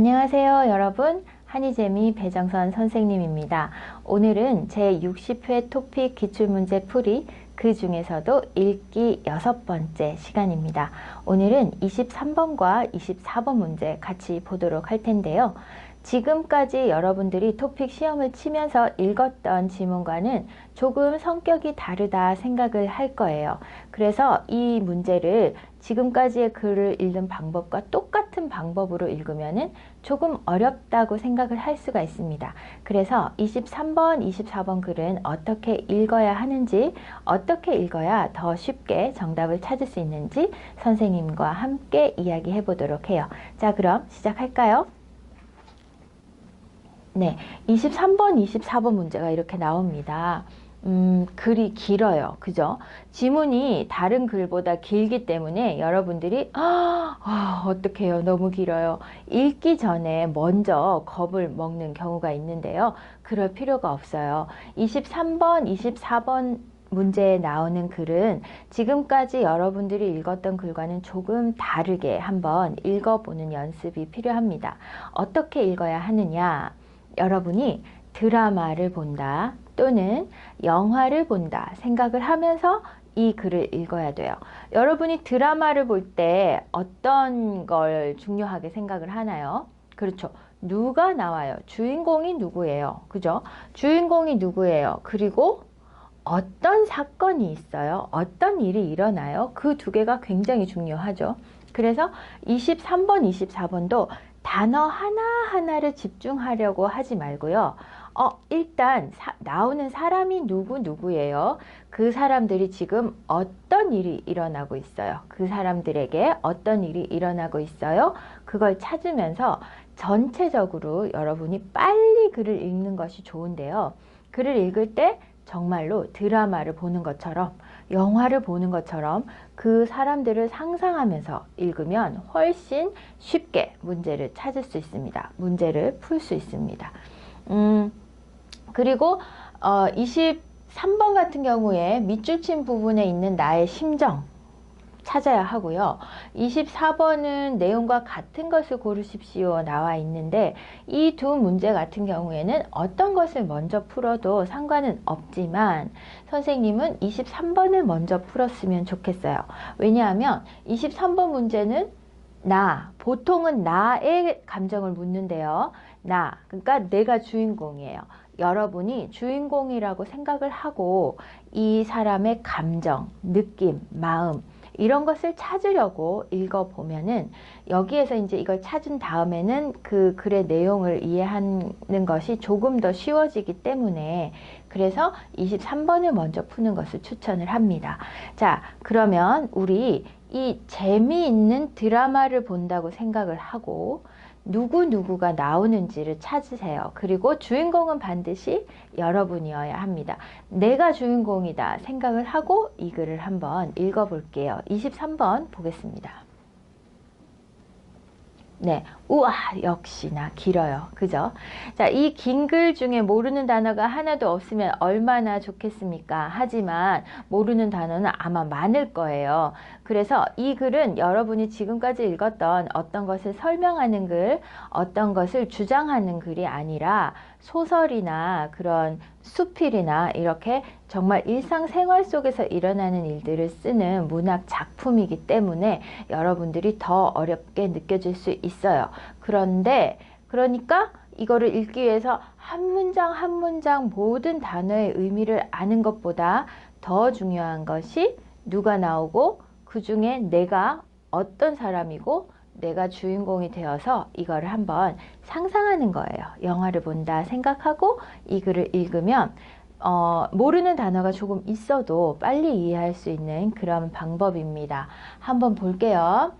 안녕하세요 여러분 한이재미 배정선 선생님입니다. 오늘은 제60회 토픽 기출문제 풀이 그 중에서도 읽기 여섯 번째 시간입니다. 오늘은 23번과 24번 문제 같이 보도록 할 텐데요. 지금까지 여러분들이 토픽 시험을 치면서 읽었던 지문과는 조금 성격이 다르다 생각을 할 거예요. 그래서 이 문제를 지금까지의 글을 읽는 방법과 똑같은 방법으로 읽으면 조금 어렵다고 생각을 할 수가 있습니다. 그래서 23번, 24번 글은 어떻게 읽어야 하는지, 어떻게 읽어야 더 쉽게 정답을 찾을 수 있는지 선생님과 함께 이야기해 보도록 해요. 자, 그럼 시작할까요? 네, 23번, 24번 문제가 이렇게 나옵니다. 음, 글이 길어요. 그죠? 지문이 다른 글보다 길기 때문에 여러분들이 아, 아, 어떡해요. 너무 길어요. 읽기 전에 먼저 겁을 먹는 경우가 있는데요. 그럴 필요가 없어요. 23번, 24번 문제에 나오는 글은 지금까지 여러분들이 읽었던 글과는 조금 다르게 한번 읽어보는 연습이 필요합니다. 어떻게 읽어야 하느냐? 여러분이 드라마를 본다 또는 영화를 본다 생각을 하면서 이 글을 읽어야 돼요. 여러분이 드라마를 볼 때 어떤 걸 중요하게 생각을 하나요? 그렇죠. 누가 나와요? 주인공이 누구예요? 그죠? 주인공이 누구예요? 그리고 어떤 사건이 있어요? 어떤 일이 일어나요? 그 두 개가 굉장히 중요하죠. 그래서 23번, 24번도 단어 하나하나를 집중하려고 하지 말고요. 어, 일단 사, 나오는 사람이 누구 누구예요? 그 사람들이 지금 어떤 일이 일어나고 있어요? 그 사람들에게 어떤 일이 일어나고 있어요? 그걸 찾으면서 전체적으로 여러분이 빨리 글을 읽는 것이 좋은데요. 글을 읽을 때 정말로 드라마를 보는 것처럼 영화를 보는 것처럼 그 사람들을 상상하면서 읽으면 훨씬 쉽게 문제를 찾을 수 있습니다. 문제를 풀 수 있습니다. 음, 그리고 어, 23번 같은 경우에 밑줄 친 부분에 있는 나의 심정 찾아야 하고요. 24번은 내용과 같은 것을 고르십시오 나와 있는데 이 두 문제 같은 경우에는 어떤 것을 먼저 풀어도 상관은 없지만 선생님은 23번을 먼저 풀었으면 좋겠어요. 왜냐하면 23번 문제는 나, 보통은 나의 감정을 묻는데요. 나, 그러니까 내가 주인공이에요. 여러분이 주인공이라고 생각을 하고 이 사람의 감정, 느낌, 마음, 이런 것을 찾으려고 읽어보면은 여기에서 이제 이걸 찾은 다음에는 그 글의 내용을 이해하는 것이 조금 더 쉬워지기 때문에 그래서 23번을 먼저 푸는 것을 추천을 합니다. 자, 그러면 우리 이 재미있는 드라마를 본다고 생각을 하고 누구누구가 나오는지를 찾으세요. 그리고 주인공은 반드시 여러분이어야 합니다. 내가 주인공이다 생각을 하고 이 글을 한번 읽어볼게요. 23번 보겠습니다. 네, 우와 역시나 길어요. 그죠? 자, 이 긴 글 중에 모르는 단어가 하나도 없으면 얼마나 좋겠습니까? 하지만 모르는 단어는 아마 많을 거예요. 그래서 이 글은 여러분이 지금까지 읽었던 어떤 것을 설명하는 글, 어떤 것을 주장하는 글이 아니라 소설이나 그런 수필이나 이렇게 정말 일상생활 속에서 일어나는 일들을 쓰는 문학 작품이기 때문에 여러분들이 더 어렵게 느껴질 수 있어요. 그런데 그러니까 이거를 읽기 위해서 한 문장 한 문장 모든 단어의 의미를 아는 것보다 더 중요한 것이 누가 나오고 그 중에 내가 어떤 사람이고 내가 주인공이 되어서 이거를 한번 상상하는 거예요. 영화를 본다 생각하고 이 글을 읽으면 어, 모르는 단어가 조금 있어도 빨리 이해할 수 있는 그런 방법입니다. 한번 볼게요.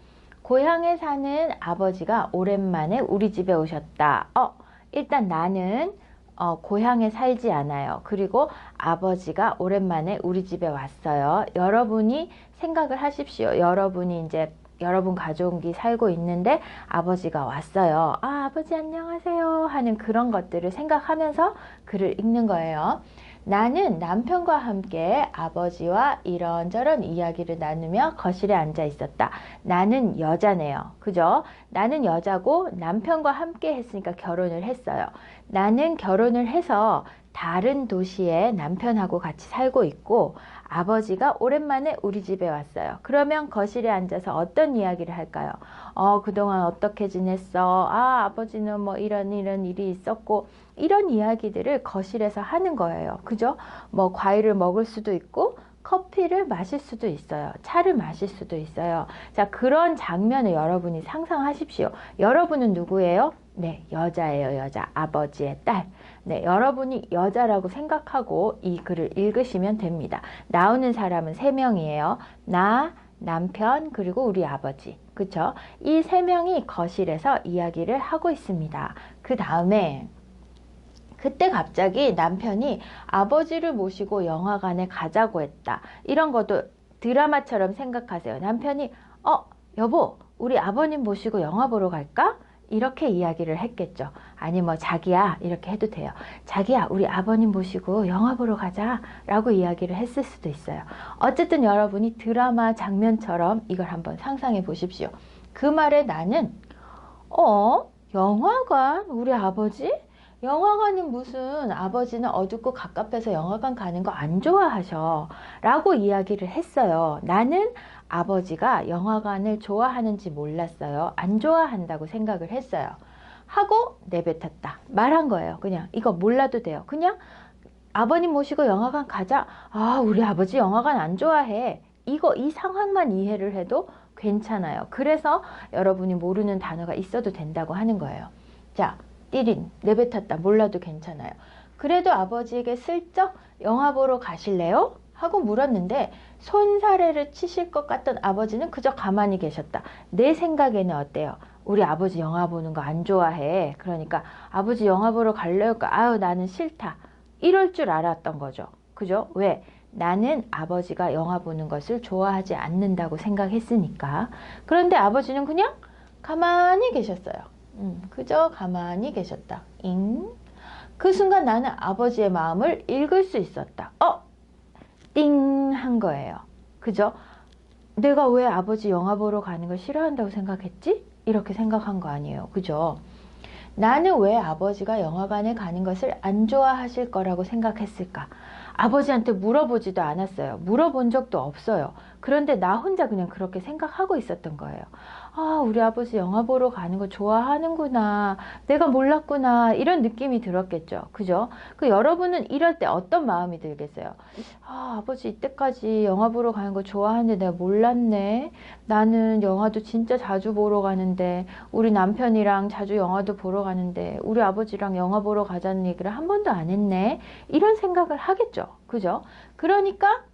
고향에 사는 아버지가 오랜만에 우리 집에 오셨다. 어, 일단 나는 어, 고향에 살지 않아요. 그리고 아버지가 오랜만에 우리 집에 왔어요. 여러분이 생각을 하십시오. 여러분이 이제 여러분 가족이 살고 있는데 아버지가 왔어요. 아, 아버지 안녕하세요. 하는 그런 것들을 생각하면서 글을 읽는 거예요. 나는 남편과 함께 아버지와 이런저런 이야기를 나누며 거실에 앉아 있었다. 나는 여자네요. 그죠? 나는 여자고 남편과 함께 했으니까 결혼을 했어요. 나는 결혼을 해서 다른 도시에 남편하고 같이 살고 있고 아버지가 오랜만에 우리 집에 왔어요. 그러면 거실에 앉아서 어떤 이야기를 할까요? 어, 그동안 어떻게 지냈어? 아, 아버지는 뭐 이런 이런 일이 있었고 이런 이야기들을 거실에서 하는 거예요. 그죠? 뭐 과일을 먹을 수도 있고 커피를 마실 수도 있어요. 차를 마실 수도 있어요. 자, 그런 장면을 여러분이 상상하십시오. 여러분은 누구예요? 네, 여자예요, 여자. 아버지의 딸. 네, 여러분이 여자라고 생각하고 이 글을 읽으시면 됩니다. 나오는 사람은 세 명이에요. 나, 남편, 그리고 우리 아버지. 그쵸? 이 세 명이 거실에서 이야기를 하고 있습니다. 그 다음에 그때 갑자기 남편이 아버지를 모시고 영화관에 가자고 했다. 이런 것도 드라마처럼 생각하세요. 남편이 어 여보 우리 아버님 모시고 영화 보러 갈까? 이렇게 이야기를 했겠죠. 아니 뭐 자기야 이렇게 해도 돼요. 자기야 우리 아버님 모시고 영화 보러 가자 라고 이야기를 했을 수도 있어요. 어쨌든 여러분이 드라마 장면처럼 이걸 한번 상상해 보십시오. 그 말에 나는 어 영화관 우리 아버지? 영화관은 무슨 아버지는 어둡고 가깝해서 영화관 가는 거 안 좋아하셔 라고 이야기를 했어요. 나는 아버지가 영화관을 좋아하는지 몰랐어요. 안 좋아한다고 생각을 했어요. 하고 내뱉었다. 말한 거예요. 그냥 이거 몰라도 돼요. 그냥 아버님 모시고 영화관 가자. 아, 우리 아버지 영화관 안 좋아해. 이거 이 상황만 이해를 해도 괜찮아요. 그래서 여러분이 모르는 단어가 있어도 된다고 하는 거예요. 자, 띠린 내뱉었다. 몰라도 괜찮아요. 그래도 아버지에게 슬쩍 영화 보러 가실래요? 하고 물었는데 손사래를 치실 것 같던 아버지는 그저 가만히 계셨다. 내 생각에는 어때요? 우리 아버지 영화 보는 거 안 좋아해. 그러니까 아버지 영화 보러 갈래요? 아유 나는 싫다. 이럴 줄 알았던 거죠. 그죠? 왜? 나는 아버지가 영화 보는 것을 좋아하지 않는다고 생각했으니까. 그런데 아버지는 그냥 가만히 계셨어요. 음, 그저 가만히 계셨다. 잉? 그 순간 나는 아버지의 마음을 읽을 수 있었다. 어? 띵! 한 거예요. 그죠? 내가 왜 아버지 영화 보러 가는 걸 싫어한다고 생각했지? 이렇게 생각한 거 아니에요. 그죠? 나는 왜 아버지가 영화관에 가는 것을 안 좋아하실 거라고 생각했을까? 아버지한테 물어보지도 않았어요. 물어본 적도 없어요. 그런데 나 혼자 그냥 그렇게 생각하고 있었던 거예요. 아, 우리 아버지 영화 보러 가는 거 좋아하는구나. 내가 몰랐구나. 이런 느낌이 들었겠죠. 그죠? 그 여러분은 이럴 때 어떤 마음이 들겠어요? 아, 아버지 이때까지 영화 보러 가는 거 좋아하는데 내가 몰랐네. 나는 영화도 진짜 자주 보러 가는데, 우리 남편이랑 자주 영화도 보러 가는데, 우리 아버지랑 영화 보러 가자는 얘기를 한 번도 안 했네. 이런 생각을 하겠죠. 그죠? 그러니까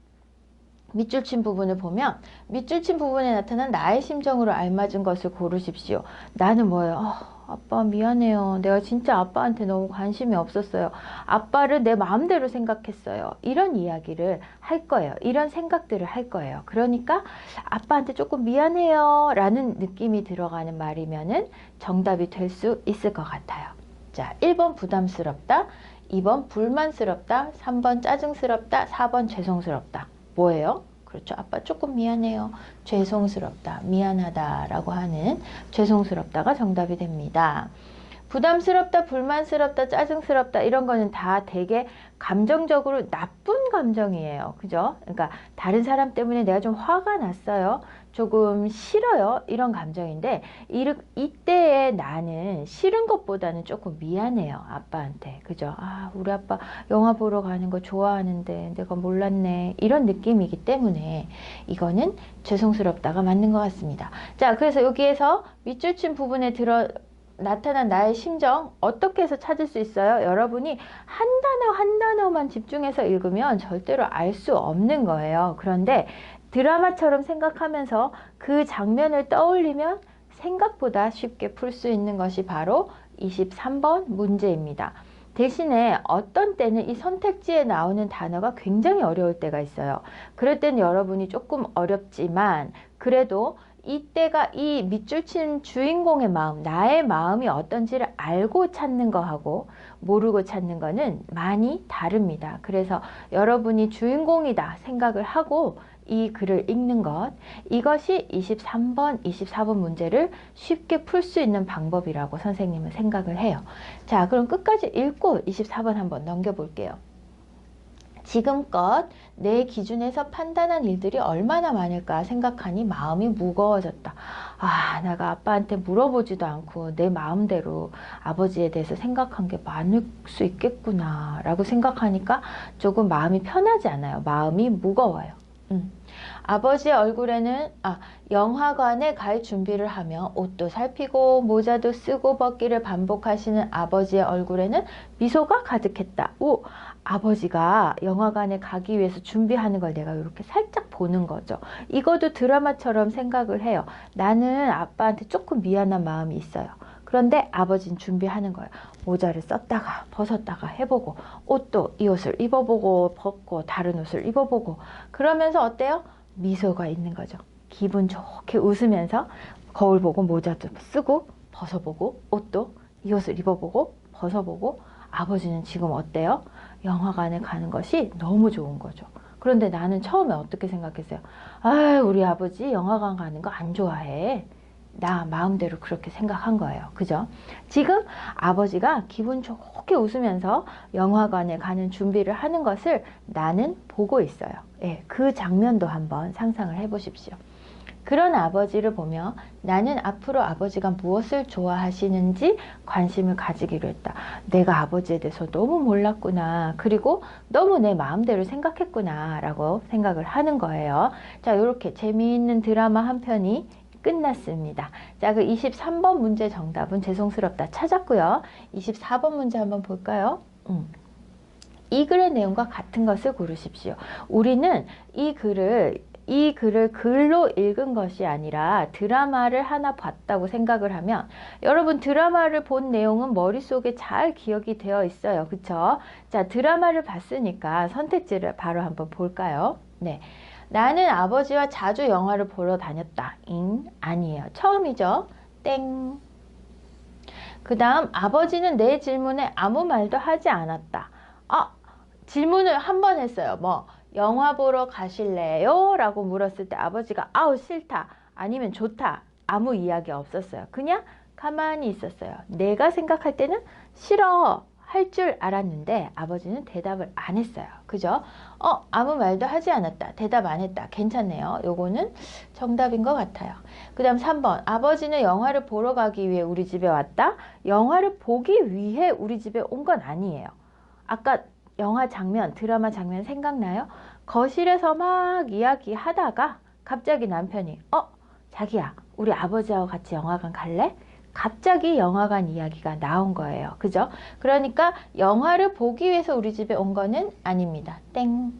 밑줄 친 부분을 보면 밑줄 친 부분에 나타난 나의 심정으로 알맞은 것을 고르십시오. 나는 뭐예요? 어, 아빠 미안해요. 내가 진짜 아빠한테 너무 관심이 없었어요. 아빠를 내 마음대로 생각했어요. 이런 이야기를 할 거예요. 이런 생각들을 할 거예요. 그러니까 아빠한테 조금 미안해요. 라는 느낌이 들어가는 말이면은 정답이 될 수 있을 것 같아요. 자, 1번 부담스럽다. 2번 불만스럽다. 3번 짜증스럽다. 4번 죄송스럽다. 뭐예요? 그렇죠. 아빠 조금 미안해요. 죄송스럽다. 미안하다. 라고 하는 죄송스럽다가 정답이 됩니다. 부담스럽다, 불만스럽다, 짜증스럽다 이런 거는 다 되게 감정적으로 나쁜 감정이에요. 그죠? 그러니까 다른 사람 때문에 내가 좀 화가 났어요. 조금 싫어요. 이런 감정인데 이때에 나는 싫은 것보다는 조금 미안해요. 아빠한테. 그죠? 아, 우리 아빠 영화 보러 가는 거 좋아하는데 내가 몰랐네. 이런 느낌이기 때문에 이거는 죄송스럽다가 맞는 것 같습니다. 자, 그래서 여기에서 밑줄 친 부분에 들어 나타난 나의 심정 어떻게 해서 찾을 수 있어요? 여러분이 한 단어 한 단어만 집중해서 읽으면 절대로 알 수 없는 거예요. 그런데 드라마처럼 생각하면서 그 장면을 떠올리면 생각보다 쉽게 풀 수 있는 것이 바로 23번 문제입니다. 대신에 어떤 때는 이 선택지에 나오는 단어가 굉장히 어려울 때가 있어요. 그럴 땐 여러분이 조금 어렵지만 그래도 이때가 이 밑줄 친 주인공의 마음, 나의 마음이 어떤지를 알고 찾는 거하고 모르고 찾는 거는 많이 다릅니다. 그래서 여러분이 주인공이다 생각을 하고 이 글을 읽는 것, 이것이 23번, 24번 문제를 쉽게 풀 수 있는 방법이라고 선생님은 생각을 해요. 자, 그럼 끝까지 읽고 24번 한번 넘겨볼게요. 지금껏 내 기준에서 판단한 일들이 얼마나 많을까 생각하니 마음이 무거워졌다. 아, 내가 아빠한테 물어보지도 않고 내 마음대로 아버지에 대해서 생각한 게 많을 수 있겠구나 라고 생각하니까 조금 마음이 편하지 않아요. 마음이 무거워요. 음. 아버지의 얼굴에는 아 영화관에 갈 준비를 하며 옷도 살피고 모자도 쓰고 벗기를 반복하시는 아버지의 얼굴에는 미소가 가득했다. 오 아버지가 영화관에 가기 위해서 준비하는 걸 내가 이렇게 살짝 보는 거죠. 이것도 드라마처럼 생각을 해요. 나는 아빠한테 조금 미안한 마음이 있어요. 그런데 아버지는 준비하는 거예요. 모자를 썼다가 벗었다가 해보고 옷도 이 옷을 입어보고 벗고 다른 옷을 입어보고 그러면서 어때요? 미소가 있는 거죠. 기분 좋게 웃으면서 거울 보고 모자도 쓰고 벗어보고 옷도 이 옷을 입어보고 벗어보고 아버지는 지금 어때요? 영화관에 가는 것이 너무 좋은 거죠. 그런데 나는 처음에 어떻게 생각했어요? 아, 우리 아버지 영화관 가는 거 안 좋아해. 나 마음대로 그렇게 생각한 거예요. 그죠? 지금 아버지가 기분 좋게 웃으면서 영화관에 가는 준비를 하는 것을 나는 보고 있어요. 예, 그 장면도 한번 상상을 해 보십시오. 그런 아버지를 보며 나는 앞으로 아버지가 무엇을 좋아하시는지 관심을 가지기로 했다. 내가 아버지에 대해서 너무 몰랐구나. 그리고 너무 내 마음대로 생각했구나. 라고 생각을 하는 거예요. 자, 이렇게 재미있는 드라마 한 편이 끝났습니다. 자, 그 23번 문제 정답은 죄송스럽다 찾았고요. 24번 문제 한번 볼까요? 음. 이 글의 내용과 같은 것을 고르십시오. 우리는 이 글을 이 글을 글로 읽은 것이 아니라 드라마를 하나 봤다고 생각을 하면 여러분 드라마를 본 내용은 머릿속에 잘 기억이 되어 있어요. 그쵸? 자, 드라마를 봤으니까 선택지를 바로 한번 볼까요? 네. 나는 아버지와 자주 영화를 보러 다녔다. 잉? 아니에요. 처음이죠. 땡. 그 다음 아버지는 내 질문에 아무 말도 하지 않았다. 아, 질문을 한 번 했어요. 뭐 영화 보러 가실래요? 라고 물었을 때 아버지가 아우 싫다. 아니면 좋다. 아무 이야기 없었어요. 그냥 가만히 있었어요. 내가 생각할 때는 싫어. 할 줄 알았는데 아버지는 대답을 안 했어요. 그죠? 어, 아무 말도 하지 않았다. 대답 안 했다. 괜찮네요. 요거는 정답인 것 같아요. 그 다음 3번. 아버지는 영화를 보러 가기 위해 우리 집에 왔다. 영화를 보기 위해 우리 집에 온 건 아니에요. 아까 영화 장면, 드라마 장면 생각나요? 거실에서 막 이야기하다가 갑자기 남편이 어? 자기야 우리 아버지하고 같이 영화관 갈래? 갑자기 영화관 이야기가 나온 거예요. 그죠? 그러니까 영화를 보기 위해서 우리 집에 온 거는 아닙니다. 땡.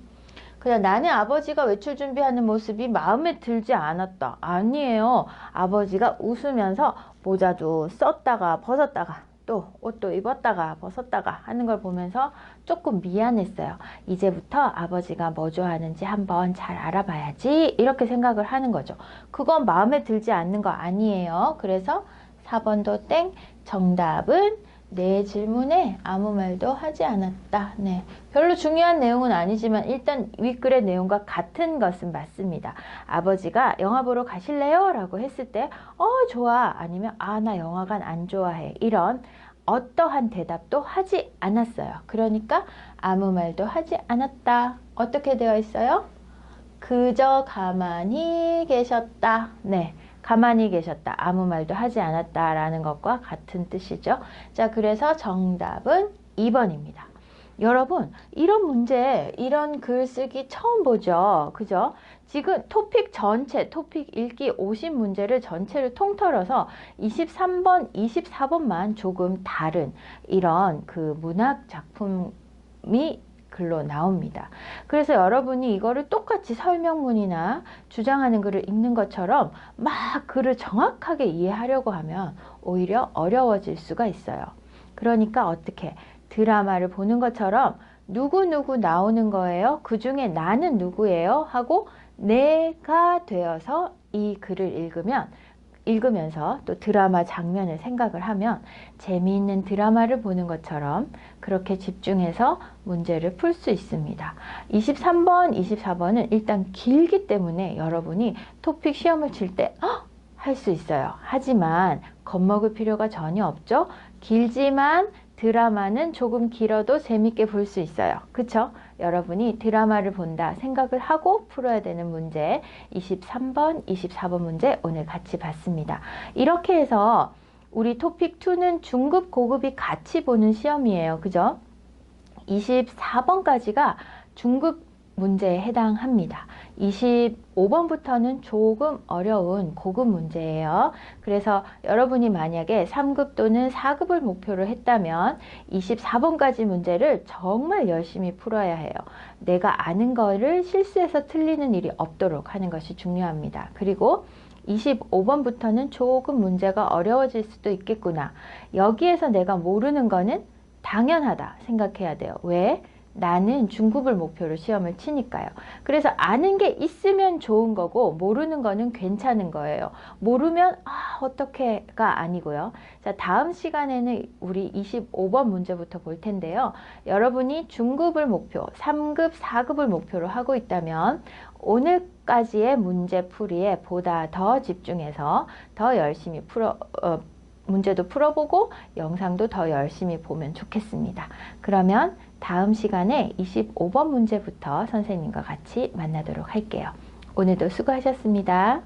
그냥 나는 아버지가 외출 준비하는 모습이 마음에 들지 않았다. 아니에요. 아버지가 웃으면서 모자도 썼다가 벗었다가 또 옷도 입었다가 벗었다가 하는 걸 보면서 조금 미안했어요. 이제부터 아버지가 뭐 좋아하는지 한번 잘 알아봐야지 이렇게 생각을 하는 거죠. 그건 마음에 들지 않는 거 아니에요. 그래서 4번도 땡 정답은 내 질문에 아무 말도 하지 않았다. 네. 별로 중요한 내용은 아니지만 일단 윗글의 내용과 같은 것은 맞습니다. 아버지가 영화 보러 가실래요? 라고 했을 때, 어, 좋아. 아니면, 아, 나 영화관 안 좋아해. 이런 어떠한 대답도 하지 않았어요. 그러니까 아무 말도 하지 않았다. 어떻게 되어 있어요? 그저 가만히 계셨다. 네. 가만히 계셨다. 아무 말도 하지 않았다. 라는 것과 같은 뜻이죠. 자, 그래서 정답은 2번입니다. 여러분, 이런 문제, 이런 글쓰기 처음 보죠? 그죠? 지금 토픽 전체, 토픽 읽기 50 문제를 전체를 통틀어서 23번, 24번만 조금 다른 이런 그 문학 작품이 글로 나옵니다. 그래서 여러분이 이거를 똑같이 설명문이나 주장하는 글을 읽는 것처럼 막 글을 정확하게 이해하려고 하면 오히려 어려워질 수가 있어요. 그러니까 어떻게 드라마를 보는 것처럼 누구누구 나오는 거예요? 그 중에 나는 누구예요? 하고 내가 되어서 이 글을 읽으면 읽으면서 또 드라마 장면을 생각을 하면 재미있는 드라마를 보는 것처럼 그렇게 집중해서 문제를 풀 수 있습니다. 23번, 24번은 일단 길기 때문에 여러분이 토픽 시험을 칠 때 할 수 있어요. 하지만 겁먹을 필요가 전혀 없죠. 길지만 드라마는 조금 길어도 재밌게 볼 수 있어요. 그쵸? 여러분이 드라마를 본다 생각을 하고 풀어야 되는 문제 23번, 24번 문제 오늘 같이 봤습니다. 이렇게 해서 우리 토픽 2는 중급, 고급이 같이 보는 시험이에요. 그죠? 24번까지가 중급 문제에 해당합니다. 25번부터는 조금 어려운 고급 문제예요. 그래서 여러분이 만약에 3급 또는 4급을 목표로 했다면 24번까지 문제를 정말 열심히 풀어야 해요. 내가 아는 거를 실수해서 틀리는 일이 없도록 하는 것이 중요합니다. 그리고 25번부터는 조금 문제가 어려워질 수도 있겠구나. 여기에서 내가 모르는 거는 당연하다 생각해야 돼요. 왜? 나는 중급을 목표로 시험을 치니까요. 그래서 아는 게 있으면 좋은 거고 모르는 거는 괜찮은 거예요. 모르면 아 어떻게가 아니고요. 자 다음 시간에는 우리 25번 문제부터 볼 텐데요. 여러분이 중급을 목표, 3급, 4급을 목표로 하고 있다면 오늘까지의 문제 풀이에 보다 더 집중해서 더 열심히 풀어 어, 문제도 풀어보고 영상도 더 열심히 보면 좋겠습니다. 그러면 다음 시간에 25번 문제부터 선생님과 같이 만나도록 할게요. 오늘도 수고하셨습니다.